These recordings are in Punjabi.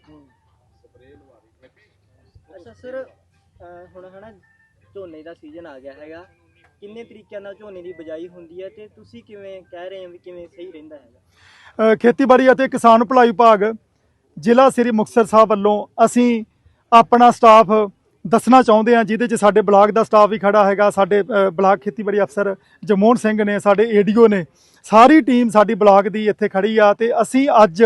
ਕੋਈ ਅੱਛਾ ਸਰ ਹੁਣ ਹਨਾ ਝੋਨੇ ਦਾ ਸੀਜ਼ਨ ਆ ਗਿਆ ਹੈਗਾ। ਕਿੰਨੇ ਤਰੀਕਿਆਂ ਨਾਲ ਝੋਨੇ ਦੀ ਬਜਾਈ ਹੁੰਦੀ ਹੈ ਤੇ ਤੁਸੀਂ ਕਿਵੇਂ ਕਹਿ ਰਹੇ ਹੋ ਵੀ ਕਿਵੇਂ ਸਹੀ ਰਹਿੰਦਾ ਹੈਗਾ? ਖੇਤੀਬਾੜੀ ਅਤੇ ਕਿਸਾਨ ਭਲਾਈ ਵਿਭਾਗ, ਜ਼ਿਲ੍ਹਾ ਸ੍ਰੀ ਮੁਕਤਸਰ ਸਾਹਿਬ ਵੱਲੋਂ ਅਸੀਂ ਆਪਣਾ ਸਟਾਫ ਦੱਸਣਾ ਚਾਹੁੰਦੇ ਹਾਂ, ਜਿਹਦੇ 'ਚ ਸਾਡੇ ਬਲਾਕ ਦਾ ਸਟਾਫ ਵੀ ਖੜਾ ਹੈਗਾ, ਸਾਡੇ ਬਲਾਕ ਖੇਤੀਬਾੜੀ ਅਫਸਰ ਜਮੋਹਨ ਸਿੰਘ ਨੇ, ਸਾਡੇ ਏਡੀਓ ਨੇ, ਸਾਰੀ ਟੀਮ ਸਾਡੀ ਬਲਾਕ ਦੀ ਇੱਥੇ ਖੜੀ ਆ ਤੇ ਅਸੀਂ ਅੱਜ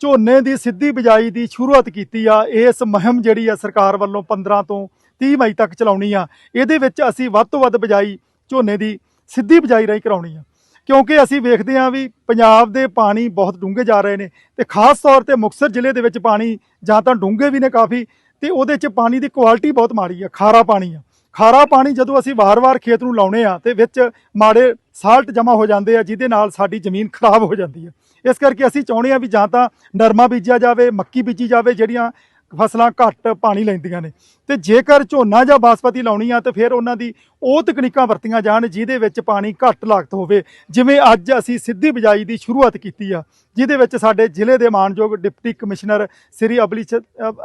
ਝੋਨੇ ਦੀ ਸਿੱਧੀ ਬਿਜਾਈ ਦੀ ਸ਼ੁਰੂਆਤ ਕੀਤੀ ਆ, ਇਸ ਮੁਹਿੰਮ ਜਿਹੜੀ ਆ ਸਰਕਾਰ ਵੱਲੋਂ 15 ਤੋਂ 30 ਮਈ ਤੱਕ ਚਲਾਉਣੀ ਆ, ਇਹਦੇ ਵਿੱਚ ਅਸੀਂ ਵੱਧ ਤੋਂ ਵੱਧ ਬਿਜਾਈ ਝੋਨੇ ਦੀ ਸਿੱਧੀ ਬਿਜਾਈ ਰਾਹੀਂ ਕਰਾਉਣੀ ਆ। ਕਿਉਂਕਿ ਅਸੀਂ ਵੇਖਦੇ ਹਾਂ ਵੀ ਪੰਜਾਬ ਦੇ ਪਾਣੀ ਬਹੁਤ ਡੂੰਘੇ ਜਾ ਰਹੇ ਨੇ ਤੇ ਖਾਸ ਤੌਰ ਤੇ ਮੁਕਤਸਰ ਜ਼ਿਲ੍ਹੇ ਦੇ ਵਿੱਚ ਪਾਣੀ ਜਾਂ ਤਾਂ ਡੂੰਘੇ ਵੀ ਨੇ ਕਾਫੀ ਤੇ ਉਹਦੇ 'ਚ ਪਾਣੀ ਦੀ ਕੁਆਲਿਟੀ ਬਹੁਤ ਮਾੜੀ ਆ, ਖਾਰਾ ਪਾਣੀ ਆ। ਖਾਰਾ ਪਾਣੀ ਜਦੋਂ ਅਸੀਂ ਵਾਰ-ਵਾਰ ਖੇਤ ਨੂੰ ਲਾਉਣੇ ਆ, ਤੇ ਵਿੱਚ ਮਾੜੇ ਸਾਲਟ ਜਮਾ ਹੋ ਜਾਂਦੇ ਆ, ਜਿਹਦੇ ਨਾਲ ਸਾਡੀ ਜ਼ਮੀਨ ਖਰਾਬ ਹੋ ਜਾਂਦੀ ਹੈ ਇਸ ਕਰਕੇ ਅਸੀਂ ਚਾਹੁੰਦੇ ਆ ਵੀ ਜਾਂ ਤਾਂ ਨਰਮਾ ਬੀਜਿਆ ਜਾਵੇ, ਮੱਕੀ ਬੀਜੀ ਜਾਵੇ, ਜਿਹੜੀਆਂ ਫਸਲਾਂ ਘੱਟ ਪਾਣੀ ਲੈਂਦੀਆਂ ਨੇ। ਤੇ ਜੇਕਰ ਝੋਨਾ ਜਾਂ ਬਾਸਪਤੀ ਲਾਉਣੀ ਆ, ਤੇ ਫਿਰ ਉਹਨਾਂ ਦੀ ਉਹ ਤਕਨੀਕਾਂ ਵਰਤੀਆਂ ਜਾਣ, ਜਿਹਦੇ ਵਿੱਚ ਪਾਣੀ ਘੱਟ ਲਾਗਤ ਹੋਵੇ। ਜਿਵੇਂ ਅੱਜ ਅਸੀਂ ਸਿੱਧੀ ਬਿਜਾਈ ਦੀ ਸ਼ੁਰੂਆਤ ਕੀਤੀ ਆ, ਜਿਹਦੇ ਵਿੱਚ ਸਾਡੇ ਜ਼ਿਲ੍ਹੇ ਦੇ ਮਾਨਯੋਗ ਡਿਪਟੀ ਕਮਿਸ਼ਨਰ ਸ੍ਰੀ ਅਬਲੀਚ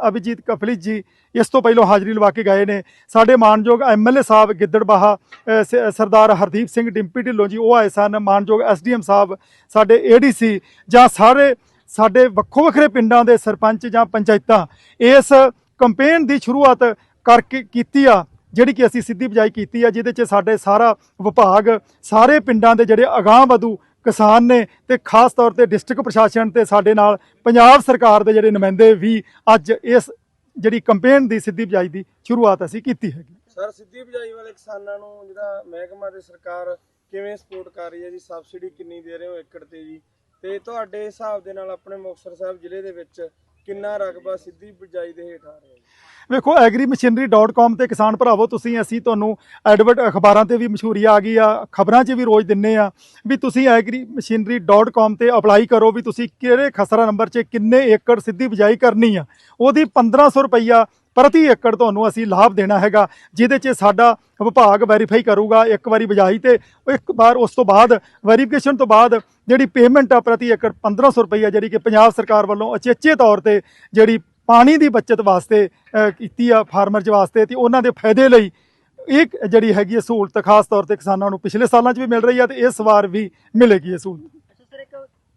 ਅਭਿਜੀਤ ਕਪਲਿਤ ਜੀ ਇਸ ਤੋਂ ਪਹਿਲਾਂ ਹਾਜ਼ਰੀ ਲਵਾ ਕੇ ਗਏ ਨੇ। ਸਾਡੇ ਮਾਨਯੋਗ ਐਮਐਲਏ ਸਾਹਿਬ ਗਿੱਦੜਬਾਹਾ ਸ- ਸਰਦਾਰ ਹਰਦੀਪ ਸਿੰਘ ਡਿੰਪੀ ਢਿੱਲੋਂ ਜੀ, ਉਹ ਆਏ ਸਨ। ਮਾਨਯੋਗ ਐਸਡੀਐਮ ਸਾਹਿਬ, ਸਾਡੇ ਏਡੀਸੀ ਜਾਂ ਸਾਰੇ ਸਾਡੇ ਵੱਖੋ ਵੱਖਰੇ ਪਿੰਡਾਂ ਦੇ ਸਰਪੰਚ ਜਾਂ ਪੰਚਾਇਤਾਂ ਇਸ ਕੰਪੇਨ ਦੀ ਸ਼ੁਰੂਆਤ ਕਰਕੇ ਕੀਤੀ ਆ, ਜਿਹੜੀ ਕਿ ਅਸੀਂ ਸਿੱਧੀ ਬਜਾਈ ਕੀਤੀ ਆ, ਜਿਹਦੇ 'ਚ ਸਾਡੇ ਸਾਰਾ ਵਿਭਾਗ, ਸਾਰੇ ਪਿੰਡਾਂ ਦੇ ਜਿਹੜੇ ਅਗਾਂਹ ਵਧੂ ਕਿਸਾਨ ਨੇ ਤੇ ਖਾਸ ਤੌਰ ਤੇ ਡਿਸਟ੍ਰਿਕਟ ਪ੍ਰਸ਼ਾਸਨ ਤੇ ਸਾਡੇ ਨਾਲ ਪੰਜਾਬ ਸਰਕਾਰ ਦੇ ਜਿਹੜੇ ਨੁਮਾਇੰਦੇ ਵੀ ਅੱਜ ਇਸ ਜਿਹੜੀ ਕੰਪੇਨ ਦੀ ਸਿੱਧੀ ਬਜਾਈ ਦੀ ਸ਼ੁਰੂਆਤ ਅਸੀਂ ਕੀਤੀ ਹੈਗੀ। ਸਰ, ਸਿੱਧੀ ਬਿਜਾਈ ਵਾਲੇ ਕਿਸਾਨਾਂ ਨੂੰ ਜਿਹੜਾ ਮਹਿਕਮਾ ਤੇ ਸਰਕਾਰ ਕਿਵੇਂ ਸਪੋਰਟ ਕਰ ਰਹੀ ਹੈ ਜੀ? ਸਬਸਿਡੀ ਕਿੰਨੀ ਦੇ ਰਹੇ ਹੋ ਏਕੜ ਤੇ ਜੀ? ਤੇ ਤੁਹਾਡੇ ਹਿਸਾਬ ਦੇ ਨਾਲ ਆਪਣੇ ਮੁਕਤਸਰ ਸਾਹਿਬ ਜ਼ਿਲ੍ਹੇ ਦੇ ਵਿੱਚ ਕਿੰਨਾ ਰਕਬਾ ਸਿੱਧੀ ਬਿਜਾਈ ਦੇ ਹੇਠ ਆ ਰਿਹਾ ਜੀ? ਵੇਖੋ, agrimachinery.com ਤੇ ਕਿਸਾਨ ਭਰਾਵੋ, ਤੁਸੀਂ ਅਸੀਂ ਤੁਹਾਨੂੰ ਐਡਵਰਟ ਅਖਬਾਰਾਂ ਤੇ ਵੀ ਮਸ਼ਹੂਰੀ ਆ ਗਈ ਆ, ਖਬਰਾਂ 'ਚ ਵੀ ਰੋਜ਼ ਦਿੰਨੇ ਆ ਵੀ ਤੁਸੀਂ agrimachinery.com ਤੇ ਅਪਲਾਈ ਕਰੋ ਵੀ ਤੁਸੀਂ ਕਿਹੜੇ ਖਸਰਾ ਨੰਬਰ 'ਚ ਕਿੰਨੇ ਏਕੜ ਸਿੱਧੀ ਬਿਜਾਈ ਕਰਨੀ ਆ। ਉਹਦੀ 1500 ਰੁਪਈਆ ਪ੍ਰਤੀ ਏਕੜ ਤੁਹਾਨੂੰ ਅਸੀਂ ਲਾਭ ਦੇਣਾ ਹੈਗਾ, ਜਿਹਦੇ 'ਚ ਸਾਡਾ ਵਿਭਾਗ ਵੈਰੀਫਾਈ ਕਰੂਗਾ, ਇੱਕ ਵਾਰੀ ਬਿਜਾਈ ਤੇ ਇੱਕ ਵਾਰ ਉਸ ਤੋਂ ਬਾਅਦ ਵੈਰੀਫਿਕੇਸ਼ਨ ਤੋਂ ਬਾਅਦ ਜਿਹੜੀ ਪੇਮੈਂਟ ਆ ਪ੍ਰਤੀ ਏਕੜ 1500 ਰੁਪਈਆ ਜਿਹੜੀ ਕਿ ਪੰਜਾਬ ਸਰਕਾਰ ਵੱਲੋਂ ਅਚੇਚੇ ਤੌਰ ਤੇ ਜਿਹੜੀ ਪਾਣੀ ਦੀ ਬਚਤ ਵਾਸਤੇ ਕੀਤੀ ਆ ਫਾਰਮਰਜ਼ ਵਾਸਤੇ ਤੇ ਉਹਨਾਂ ਦੇ ਫਾਇਦੇ ਲਈ ਇੱਕ ਜਿਹੜੀ ਹੈਗੀ ਹੈ ਸਹੂਲਤ ਖਾਸ ਤੌਰ ਤੇ ਕਿਸਾਨਾਂ ਨੂੰ ਪਿਛਲੇ ਸਾਲਾਂ 'ਚ ਵੀ ਮਿਲ ਰਹੀ ਆ ਤੇ ਇਸ ਵਾਰ ਵੀ ਮਿਲੇਗੀ ਇਹ ਸਹੂਲਤ ਅੱਛਾ ਸਰ ਇੱਕ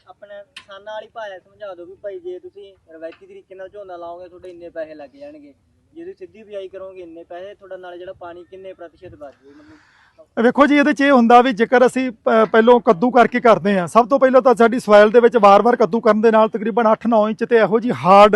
ਆਪਣਾ ਕਿਸਾਨਾਂ ਵਾਲੀ ਭਾਸ਼ਾ ਸਮਝਾ ਦਿਓ ਵੀ ਭਾਈ ਜੇ ਤੁਸੀਂ ਰਵਾਇਤੀ ਤਰੀਕੇ ਨਾਲ ਝੋਨਾ ਲਾਓਗੇ, ਤੁਹਾਡੇ ਇੰਨੇ ਪੈਸੇ ਲੱਗ ਜਾਣਗੇ। ਜੇ ਤੁਸੀਂ ਸਿੱਧੀ ਬਿਜਾਈ ਕਰੋਗੇ, ਇੰਨੇ ਪੈਸੇ ਤੁਹਾਡਾ ਨਾਲ ਜਿਹੜਾ ਪਾਣੀ ਕਿੰਨੇ ਪ੍ਰਤੀਸ਼ਤ ਬਚ ਮਤਲਬ ਵੇਖੋ ਜੀ, ਇਹਦੇ 'ਚ ਇਹ ਹੁੰਦਾ ਵੀ ਜੇਕਰ ਅਸੀਂ ਪ- ਕੱਦੂ ਕਰਕੇ ਕਰਦੇ ਆ ਸਭ ਤੋਂ ਪਹਿਲਾਂ ਤਾਂ ਸਾਡੀ ਸੋਇਲ ਦੇ ਵਿੱਚ ਵਾਰ-ਵਾਰ ਕੱਦੂ ਕਰਨ ਦੇ ਨਾਲ ਤਕਰੀਬਨ 8-9 ਇੰਚ ਤੇ ਇਹੋ ਜੀ ਹਾਰਡ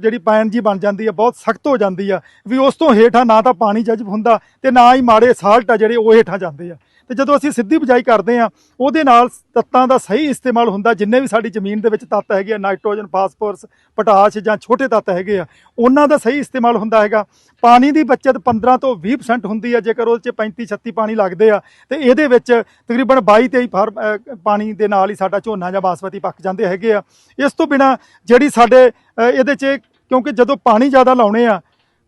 ਜਿਹੜੀ ਪੈਨ ਜੀ ਬਣ ਜਾਂਦੀ ਆ ਬਹੁਤ ਸਖਤ ਹੋ ਜਾਂਦੀ ਆ। ਵੀ ਉਸ ਤੋਂ ਹੇਠਾਂ ਨਾ ਤਾਂ ਪਾਣੀ ਜਜ਼ਬ ਹੁੰਦਾ ਤੇ ਨਾ ਹੀ ਮਾੜੇ ਸਾਲਟ ਆ ਜਿਹੜੇ ਉਹ ਹੇਠਾਂ ਜਾਂਦੇ ਆ। ਤੇ ਜਦੋਂ ਅਸੀਂ ਸਿੱਧੀ ਬਿਜਾਈ ਕਰਦੇ ਆ ਉਹਦੇ ਨਾਲ ਤੱਤਾਂ ਦਾ ਸਹੀ ਇਸਤੇਮਾਲ ਹੁੰਦਾ, ਜਿੰਨੇ ਵੀ ਸਾਡੀ ਜ਼ਮੀਨ ਦੇ ਵਿੱਚ ਤੱਤ ਹੈਗੇ ਆ, ਨਾਈਟ੍ਰੋਜਨ, ਫਾਸਫੋਰਸ, ਪੋਟਾਸ਼ ਜਾਂ ਛੋਟੇ ਤੱਤ ਹੈਗੇ ਆ, ਉਹਨਾਂ ਦਾ ਸਹੀ ਇਸਤੇਮਾਲ ਹੁੰਦਾ ਹੈਗਾ। ਪਾਣੀ ਦੀ ਬਚਤ 15 ਤੋਂ 20% ਹੁੰਦੀ ਆ, ਜੇਕਰ ਉਹਦੇ ਚ 35 36 ਪਾਣੀ ਲੱਗਦੇ ਆ, ਤੇ ਇਹਦੇ ਵਿੱਚ ਤਕਰੀਬਨ 22 23 ਫਾਰ ਪਾਣੀ ਦੇ ਨਾਲ ਹੀ ਸਾਡਾ ਝੋਨਾ ਜਾਂ ਬਾਸਮਤੀ ਪੱਕ ਜਾਂਦੇ ਹੈਗੇ ਆ। ਇਸ ਤੋਂ ਬਿਨਾ ਜਿਹੜੀ ਸਾਡੇ ਇਹਦੇ 'ਚ, ਕਿਉਂਕਿ ਜਦੋਂ ਪਾਣੀ ਜ਼ਿਆਦਾ ਲਾਉਣੇ ਆ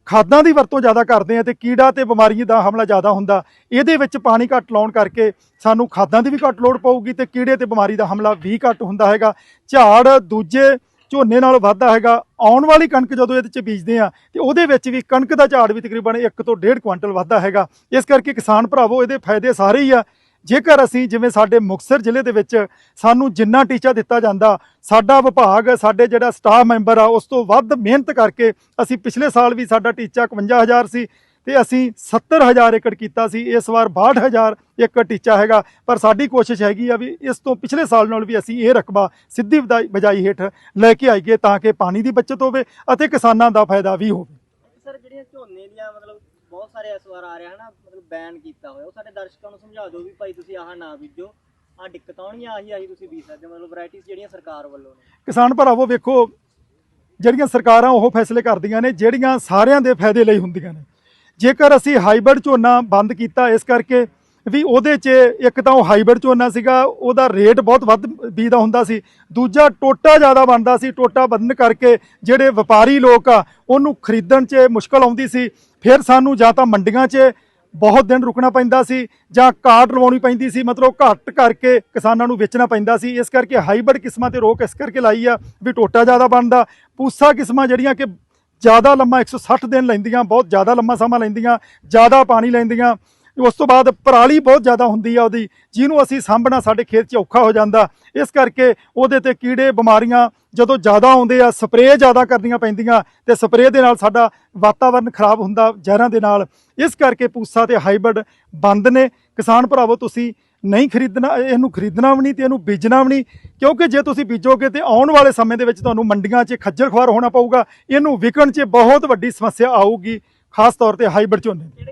ਖਾਦਾਂ ਦੀ ਵਰਤੋਂ ਜ਼ਿਆਦਾ ਕਰਦੇ ਆ ਤੇ ਕੀੜਾ ਤੇ ਬਿਮਾਰੀਆਂ ਦਾ ਹਮਲਾ ਜ਼ਿਆਦਾ ਹੁੰਦਾ, ਇਹਦੇ ਵਿੱਚ ਪਾਣੀ ਘੱਟ ਲਾਉਣ ਕਰਕੇ ਸਾਨੂੰ ਖਾਦਾਂ ਦੀ ਵੀ ਘੱਟ ਲੋੜ ਪਊਗੀ ਤੇ ਕੀੜੇ ਤੇ ਬਿਮਾਰੀ ਦਾ ਹਮਲਾ ਵੀ ਘੱਟ ਹੁੰਦਾ ਹੈਗਾ। ਝਾੜ ਦੂਜੇ ਝੋਨੇ ਨਾਲ ਵੱਧਦਾ ਹੈਗਾ। ਆਉਣ ਵਾਲੀ ਕਣਕ ਜਦੋਂ ਇਹਦੇ 'ਚ ਬੀਜਦੇ ਆ ਤੇ ਉਹਦੇ ਵਿੱਚ ਵੀ ਕਣਕ ਦਾ ਝਾੜ ਵੀ ਤਕਰੀਬਨ 1 ਤੋਂ 1.5 ਕੁਇੰਟਲ ਵੱਧਦਾ ਹੈਗਾ। ਇਸ ਕਰਕੇ ਕਿਸਾਨ ਭਰਾਵੋ, ਇਹਦੇ ਫਾਇਦੇ ਸਾਰੇ ਹੀ ਆ। ਜੇਕਰ ਅਸੀਂ ਜਿਵੇਂ ਸਾਡੇ ਮੁਕਤਸਰ ਜ਼ਿਲ੍ਹੇ ਦੇ ਵਿੱਚ ਸਾਨੂੰ ਜਿੰਨਾ ਟੀਚਾ ਦਿੱਤਾ ਜਾਂਦਾ, ਸਾਡਾ ਵਿਭਾਗ, ਸਾਡੇ ਜਿਹੜਾ ਸਟਾਫ ਮੈਂਬਰ ਆ, ਉਸ ਤੋਂ ਵੱਧ ਮਿਹਨਤ ਕਰਕੇ ਅਸੀਂ ਪਿਛਲੇ ਸਾਲ ਵੀ ਸਾਡਾ ਟੀਚਾ 51000 ਸੀ ਤੇ ਅਸੀਂ 70000 ਏਕੜ ਕੀਤਾ ਸੀ। ਇਸ ਵਾਰ 62000 ਏਕੜ ਟੀਚਾ ਹੈਗਾ। ਪਰ ਸਾਡੀ ਕੋਸ਼ਿਸ਼ ਹੈਗੀ ਆ ਵੀ ਇਸ ਤੋਂ ਪਿਛਲੇ ਸਾਲ ਨਾਲ ਵੀ ਅਸੀਂ ਇਹ ਰਕਬਾ ਸਿੱਧੀ ਬਜਾਈ- ਬਜਾਈ ਹੇਠ ਲੈ ਕੇ ਆਈਏ ਤਾਂ ਕਿ ਪਾਣੀ ਦੀ ਬਚਤ ਹੋਵੇ ਅਤੇ ਕਿਸਾਨਾਂ ਦਾ ਫਾਇਦਾ ਵੀ ਹੋਵੇ। ਸਰ, ਜਿਹੜੀਆਂ ਝੋਨੇ ਦੀਆਂ ਮਤਲਬ ਬਹੁਤ ਸਾਰੇ ਇਸ ਵਾਰ ਆ ਰਿਹਾ ਹਨਾ, ਮਤਲਬ ਬੈਨ ਕੀਤਾ ਹੋਇਆ। ਉਹ ਸਾਡੇ ਦਰਸ਼ਕਾਂ ਨੂੰ ਸਮਝਾ ਦਿਓ ਵੀ ਭਾਈ ਤੁਸੀਂ ਆਹ ਨਾ ਬੀਜੋ, ਆਹ ਦਿੱਕਤ ਆਉਣੀ ਆਹੀ ਆਹੀ ਤੁਸੀਂ ਬੀਜ ਸਕਦੇ ਹੋ। ਮਤਲਬ ਵੈਰਾਈਟੀਆਂ ਜਿਹੜੀਆਂ ਸਰਕਾਰ ਵੱਲੋਂ ਨੇ। ਕਿਸਾਨ ਭਰਾਵੋ, ਵੇਖੋ, ਜਿਹੜੀਆਂ ਸਰਕਾਰਾਂ ਉਹ ਫੈਸਲੇ ਕਰਦੀਆਂ ਨੇ, ਜਿਹੜੀਆਂ ਸਾਰਿਆਂ ਦੇ ਫਾਇਦੇ ਲਈ ਹੁੰਦੀਆਂ ਨੇ। ਜੇਕਰ ਅਸੀਂ ਹਾਈਬ੍ਰਿਡ ਝੋਨਾ ਬੰਦ ਕੀਤਾ, ਇਸ ਕਰਕੇ ਵੀ ਉਹਦੇ 'ਚ ਇੱਕ ਤਾਂ ਉਹ ਹਾਈਬ੍ਰਿਡ ਝੋਨਾ ਸੀਗਾ, ਉਹਦਾ ਰੇਟ ਬਹੁਤ ਵੱਧ ਵੀ ਦਾ ਹੁੰਦਾ ਸੀ। ਦੂਜਾ ਟੋਟਾ ਜ਼ਿਆਦਾ ਬਣਦਾ ਸੀ, ਟੋਟਾ ਬੰਨ ਕਰਕੇ ਜਿਹੜੇ ਵਪਾਰੀ ਲੋਕ ਆ, ਉਹਨੂੰ ਖਰੀਦਣ 'ਚ ਮੁਸ਼ਕਲ ਆਉਂਦੀ ਸੀ। ਫਿਰ ਸਾਨੂੰ ਜਾਂ ਤਾਂ ਮੰਡੀਆਂ 'ਚ ਬਹੁਤ ਦਿਨ ਰੁਕਣਾ ਪੈਂਦਾ ਸੀ ਜਾਂ ਕਾਟ ਲਵਾਉਣੀ ਪੈਂਦੀ ਸੀ, ਮਤਲਬ ਘੱਟ ਕਰਕੇ ਕਿਸਾਨਾਂ ਨੂੰ ਵੇਚਣਾ ਪੈਂਦਾ ਸੀ। ਇਸ ਕਰਕੇ ਹਾਈਬ੍ਰਿਡ ਕਿਸਮਾਂ ਤੇ ਰੋਕ ਇਸ ਕਰਕੇ ਲਾਈ ਆ ਵੀ ਟੋਟਾ ਜ਼ਿਆਦਾ ਬਣਦਾ। ਪੂਸਾ ਕਿਸਮਾਂ ਜਿਹੜੀਆਂ ਕਿ ਜ਼ਿਆਦਾ ਲੰਮਾ 160 ਦਿਨ ਲੈਂਦੀਆਂ, ਬਹੁਤ ਜ਼ਿਆਦਾ ਲੰਮਾ ਸਮਾਂ ਲੈਂਦੀਆਂ, ਜ਼ਿਆਦਾ ਪਾਣੀ ਲੈਂਦੀਆਂ। ਉਸ ਤੋਂ ਬਾਅਦ ਪਰਾਲੀ ਬਹੁਤ ਜ਼ਿਆਦਾ ਹੁੰਦੀ ਆ ਉਹਦੀ, ਜਿਹਨੂੰ ਅਸੀਂ ਸਾਂਭਣਾ ਸਾਡੇ ਖੇਤ 'ਚ ਔਖਾ ਹੋ ਜਾਂਦਾ। ਇਸ ਕਰਕੇ ਉਹਦੇ ਤੇ ਕੀੜੇ, ਬਿਮਾਰੀਆਂ ਜਦੋਂ ਜ਼ਿਆਦਾ ਆਉਂਦੇ ਆ, ਸਪਰੇਅ ਜ਼ਿਆਦਾ ਕਰਨੀਆਂ ਪੈਂਦੀਆਂ ਤੇ ਸਪਰੇਅ ਦੇ ਨਾਲ ਸਾਡਾ ਵਾਤਾਵਰਨ ਖਰਾਬ ਹੁੰਦਾ ਜ਼ਹਿਰਾਂ ਦੇ ਨਾਲ। ਇਸ ਕਰਕੇ ਪੂਸਾ ਤੇ ਹਾਈਬ੍ਰਿਡ ਬੰਦ ਨੇ। ਕਿਸਾਨ ਭਰਾਵੋ, ਤੁਸੀਂ ਨਹੀਂ ਖਰੀਦਣਾ, ਇਹਨੂੰ ਖਰੀਦਣਾ ਵੀ ਨਹੀਂ ਤੇ ਇਹਨੂੰ ਬੀਜਣਾ ਵੀ ਨਹੀਂ, ਕਿਉਂਕਿ ਜੇ ਤੁਸੀਂ ਬੀਜੋਗੇ ਤੇ ਆਉਣ ਵਾਲੇ ਸਮੇਂ ਦੇ ਵਿੱਚ ਤੁਹਾਨੂੰ ਮੰਡੀਆਂ 'ਚ ਖੱਜਲ ਖੁਆਰ ਹੋਣਾ ਪਊਗਾ। ਇਹਨੂੰ ਵਿਕਣ 'ਚ ਬਹੁਤ ਵੱਡੀ ਸਮੱਸਿਆ ਆਊਗੀ, ਖਾਸ ਤੌਰ ਤੇ ਹਾਈਬ੍ਰਿਡ ਝੋਨੇ ਦੀ।